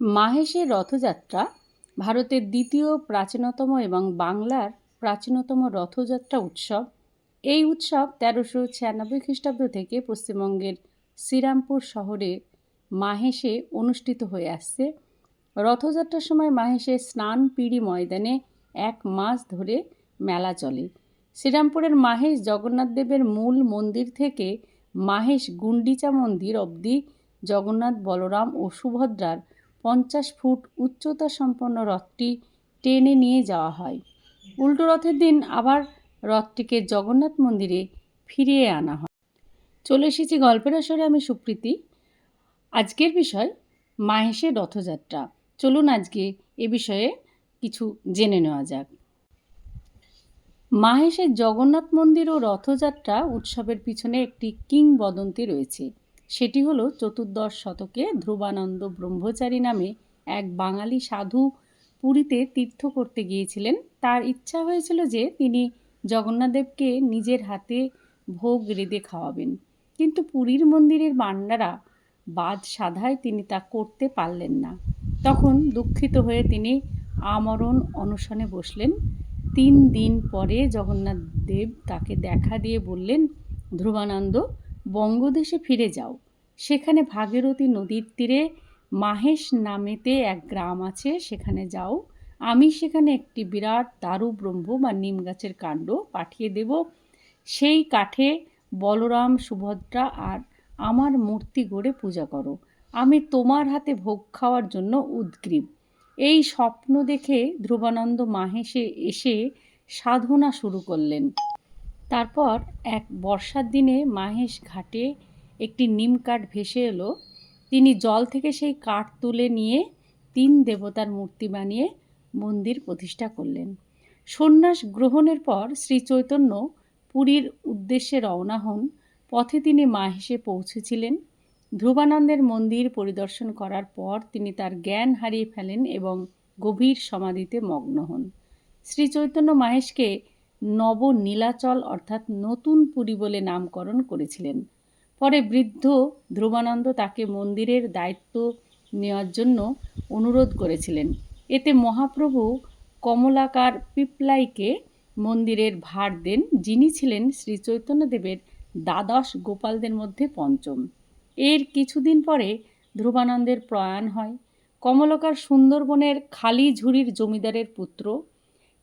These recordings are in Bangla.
মাহেশের রথযাত্রা ভারতের দ্বিতীয় প্রাচীনতম এবং বাংলার প্রাচীনতম রথযাত্রা উৎসব। এই উৎসব তেরোশো ছিয়ানব্বই খ্রিস্টাব্দ থেকে পশ্চিমবঙ্গের শ্রীরামপুর শহরে মাহেশে অনুষ্ঠিত হয়ে আসছে। রথযাত্রার সময় মাহেশে স্নান পিড়ি ময়দানে এক মাস ধরে মেলা চলে। শ্রীরামপুরের মাহেশ জগন্নাথ দেবের মূল মন্দির থেকে মাহেশ গুন্ডিচা মন্দির অবধি জগন্নাথ বলরাম ও সুভদ্রার পঞ্চাশ ফুট উচ্চতা সম্পন্ন রথটি টেনে নিয়ে যাওয়া হয়। উল্টো রথের দিন আবার রথটিকে জগন্নাথ মন্দিরে ফিরিয়ে আনা হয়। চলে এসেছি গল্পের আসরে, আমি সুপ্রীতি। আজকের বিষয় মাহেশের রথযাত্রা। চলুন আজকে এ বিষয়ে কিছু জেনে নেওয়া যাক। মাহেশের জগন্নাথ মন্দির ও রথযাত্রা উৎসবের পিছনে একটি কিংবদন্তি রয়েছে। সেটি হলো চতুর্দশ শতকে ধ্রুবানন্দ ব্রহ্মচারী নামে এক বাঙালি সাধু পুরীতে তীর্থ করতে গিয়েছিলেন। তার ইচ্ছা হয়েছিল যে তিনি জগন্নাথদেবকে নিজের হাতে ভোগ রেঁধে খাওয়াবেন। কিন্তু পুরীর মন্দিরের বান্ডারা বাদ সাধায় তিনি তা করতে পারলেন না। তখন দুঃখিত হয়ে তিনি আমরণ অনশনে বসলেন। তিন দিন পরে জগন্নাথ দেব তাকে দেখা দিয়ে বললেন, ধ্রুবানন্দ বঙ্গদেশে ফিরে যাও। সেখানে ভাগীরথী নদীর তীরে মাহেশ নামেতে এক গ্রাম আছে, সেখানে যাও। আমি সেখানে একটি বিরাট দারু ব্রহ্ম বা নিম গাছের কাণ্ড পাঠিয়ে দেব। সেই কাঠে বলরাম সুভদ্রা আর আমার মূর্তি গড়ে পূজা করো। আমি তোমার হাতে ভোগ খাওয়ার জন্য উদ্গ্রীব। এই স্বপ্ন দেখে ধ্রুবানন্দ মাহেশে এসে সাধনা শুরু করলেন। তারপর এক বর্ষার দিনে মাহেশ ঘাটে একটি নিম কাঠ ভেসে এলো। তিনি জল থেকে সেই কাঠ তুলে নিয়ে তিন দেবতার মূর্তি বানিয়ে মন্দির প্রতিষ্ঠা করলেন। সন্ন্যাস গ্রহণের পর শ্রী চৈতন্য পুরীর উদ্দেশ্যে রওনা হন। পথে তিনি মাহেশে পৌঁছেছিলেন। ধ্রুবানন্দের মন্দির পরিদর্শন করার পর তিনি তার জ্ঞান হারিয়ে ফেলেন এবং গভীর সমাধিতে মগ্ন হন। শ্রী চৈতন্য মাহেশকে নব নীলাচল অর্থাৎ নতুন পুরী বলে নামকরণ করেছিলেন। পরে বৃদ্ধ ধ্রুবানন্দ তাকে মন্দিরের দায়িত্ব নেওয়ার জন্য অনুরোধ করেছিলেন। এতে মহাপ্রভু কমলাকার পিপলাইকে মন্দিরের ভার দেন, যিনি ছিলেন শ্রী চৈতন্যদেবের দ্বাদশ গোপালদের মধ্যে পঞ্চম। এর কিছুদিন পরে ধ্রুবানন্দের প্রয়াণ হয়। কমলকার সুন্দরবনের খালি ঝুড়ির জমিদারের পুত্র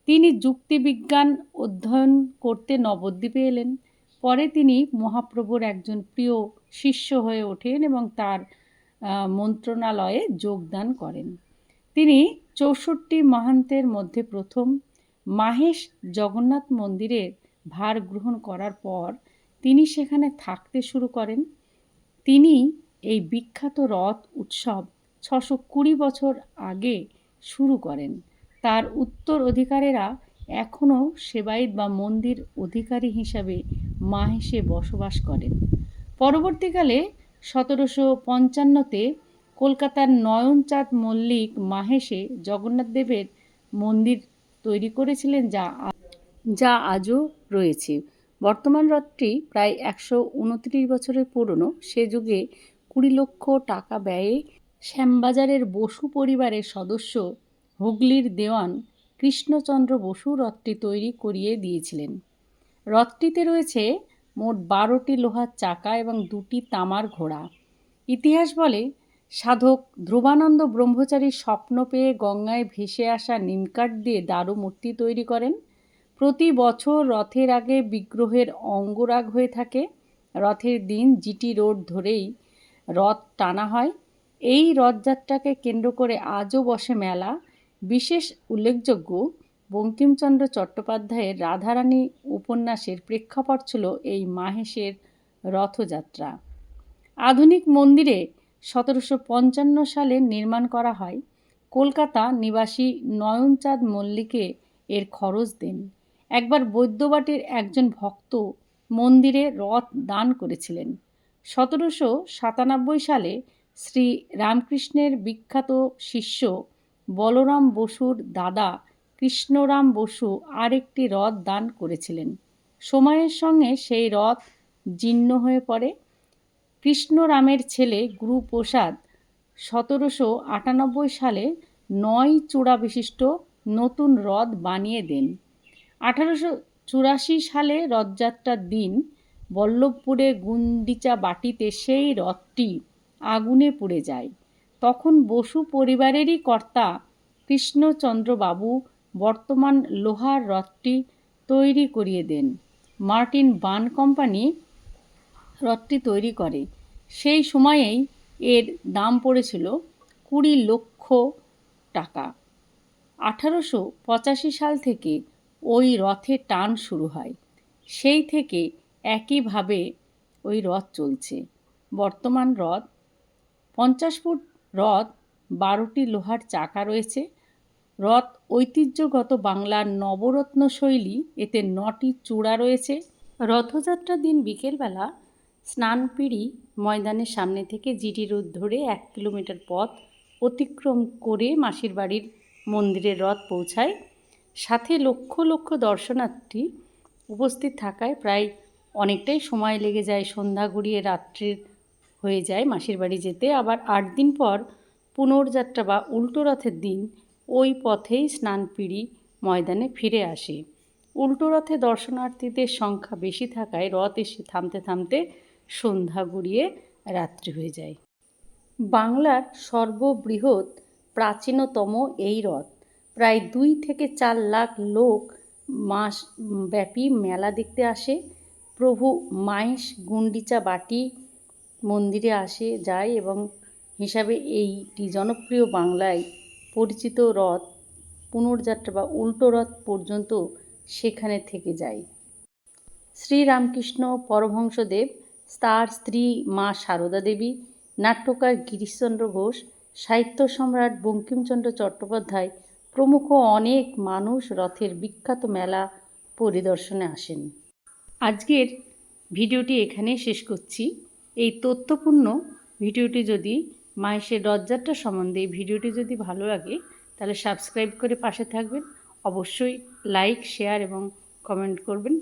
তিনি যুক্তিবিজ্ঞান অধ্যয়ন করতে নবদ্বীপে এলেন। পরে তিনি মহাপ্রভুর একজন প্রিয় শিষ্য হয়ে ওঠেন এবং তার মন্ত্রণালয়ে যোগদান করেন। তিনি চৌষট্টি মহান্তের মধ্যে প্রথম। মাহেশ জগন্নাথ মন্দিরের ভার গ্রহণ করার পর তিনি সেখানে থাকতে শুরু করেন। তিনি এই বিখ্যাত রথ উৎসব ছশো কুড়ি বছর আগে শুরু করেন। তার উত্তর অধিকারেরা এখনও সেবায়িত বা মন্দির অধিকারী হিসাবে মাহেশে বসবাস করেন। পরবর্তীকালে সতেরোশো পঞ্চান্নতে কলকাতার নয়নচাঁদ মল্লিক মাহেশে জগন্নাথ দেবের মন্দির তৈরি করেছিলেন যা যা আজও রয়েছে। বর্তমান রথটি প্রায় একশো উনত্রিশ বছরের পুরনো। সে যুগে কুড়ি লক্ষ টাকা ব্যয়ে শ্যামবাজারের বসু পরিবারের সদস্য হুগলির দেওয়ান কৃষ্ণচন্দ্র বসু রথটি তৈরি করিয়ে দিয়েছিলেন। রথটিতে রয়েছে মোট বারোটি লোহার চাকা এবং দুটি তামার ঘোড়া। ইতিহাস বলে, সাধক ধ্রুবানন্দ ব্রহ্মচারীর স্বপ্ন পেয়ে গঙ্গায় ভেসে আসা নিমকাঠ দিয়ে দারু মূর্তি তৈরি করেন। প্রতি বছর রথের আগে বিগ্রহের অঙ্গরাগ হয়ে থাকে। রথের দিন জিটি রোড ধরেই রথ টানা হয়। এই রথযাত্রাকে কেন্দ্র করে আজও বসে মেলা। বিশেষ উল্লেখযোগ্য বঙ্কিমচন্দ্র চট্টোপাধ্যায়ের রাধারানী উপন্যাসের প্রেক্ষাপট ছিল এই মাহেশের রথযাত্রা। আধুনিক মন্দিরে সতেরোশো পঞ্চান্ন সালে নির্মাণ করা হয়। কলকাতা নিবাসী নয়নচাঁদ মল্লিকে এর খরচ দেন। একবার বৈদ্যবাটির একজন ভক্ত মন্দিরে রথ দান করেছিলেন। সতেরোশো সাতানব্বই সালে শ্রী রামকৃষ্ণের বিখ্যাত শিষ্য বলরাম বসুর দাদা কৃষ্ণরাম বসু আরেকটি রথ দান করেছিলেন। সময়ের সঙ্গে সেই রথ জীর্ণ হয়ে পড়ে। কৃষ্ণরামের ছেলে গুরুপ্রসাদ সতেরোশো আটানব্বই সালে নয় চূড়া বিশিষ্ট নতুন হ্রদ বানিয়ে দেন। আঠারোশো চুরাশি সালে রথযাত্রার দিন বল্লভপুরে গুন্ডিচা বাটিতে সেই রথটি আগুনে পুড়ে যায়। তখন বসু পরিবারেরই কর্তা কৃষ্ণচন্দ্রবাবু বর্তমান লোহার রথটি তৈরি করিয়ে দেন। মার্টিন বান কোম্পানি রথটি তৈরি করে। সেই সময়েই এর দাম পড়েছিল কুড়ি লক্ষ টাকা। আঠারোশো পঁচাশি সাল থেকে ওই রথে টান শুরু হয়। সেই থেকে একইভাবে ওই রথ চলছে। বর্তমান রথ পঞ্চাশ ফুট রথ বারোটি লোহার চাকা রয়েছে। রথ ঐতিহ্যগত বাংলার নবরত্ন শৈলী, এতে নটি চূড়া রয়েছে। রথযাত্রার দিন বিকেলবেলা স্নানপিড়ি ময়দানের সামনে থেকে জিটি রোড ধরে এক কিলোমিটার পথ অতিক্রম করে মাসির বাড়ির মন্দিরের রথ পৌঁছায়। সাথে লক্ষ লক্ষ দর্শনার্থী উপস্থিত থাকায় প্রায় অনেকটাই সময় লেগে যায় সন্ধ্যা ঘুরিয়ে রাত্রির হয়ে যায় মাসির বাড়ি যেতে। আবার আট দিন পর পুনর্যাত্রা বা উল্টো রথের দিন ওই পথেই স্নানপিড়ি ময়দানে ফিরে আসে। উল্টো রথে দর্শনার্থীদের সংখ্যা বেশি থাকায় রথ এসে থামতে থামতে সন্ধ্যা গড়িয়ে রাত্রি হয়ে যায়। বাংলার সর্ববৃহৎ প্রাচীনতম এই রথ। প্রায় দুই থেকে চার লাখ লোক মাস ব্যাপী মেলা দেখতে আসে। প্রভু মাহেশ গুন্ডিচা বাটি মন্দিরে আসে, যায় এবং হিসাবে এইটি জনপ্রিয় বাংলায় পরিচিত রথ, পুনর্যাত্রা বা উল্টো রথ পর্যন্ত সেখানে থেকে যায়। শ্রীরামকৃষ্ণ পরমহংসদেব, তার স্ত্রী মা সারদা দেবী, নাট্যকার গিরিশচন্দ্র ঘোষ, সাহিত্য সম্রাট বঙ্কিমচন্দ্র চট্টোপাধ্যায় প্রমুখ অনেক মানুষ রথের বিখ্যাত মেলা পরিদর্শনে আসেন। আজকের ভিডিওটি এখানে শেষ করছি। এই তথ্যপূর্ণ ভিডিওটি যদি মাহেশের রথযাত্রা সম্বন্ধে এই ভিডিওটি যদি ভালো লাগে, তাহলে সাবস্ক্রাইব করে পাশে থাকবেন। অবশ্যই লাইক শেয়ার এবং কমেন্ট করবেন।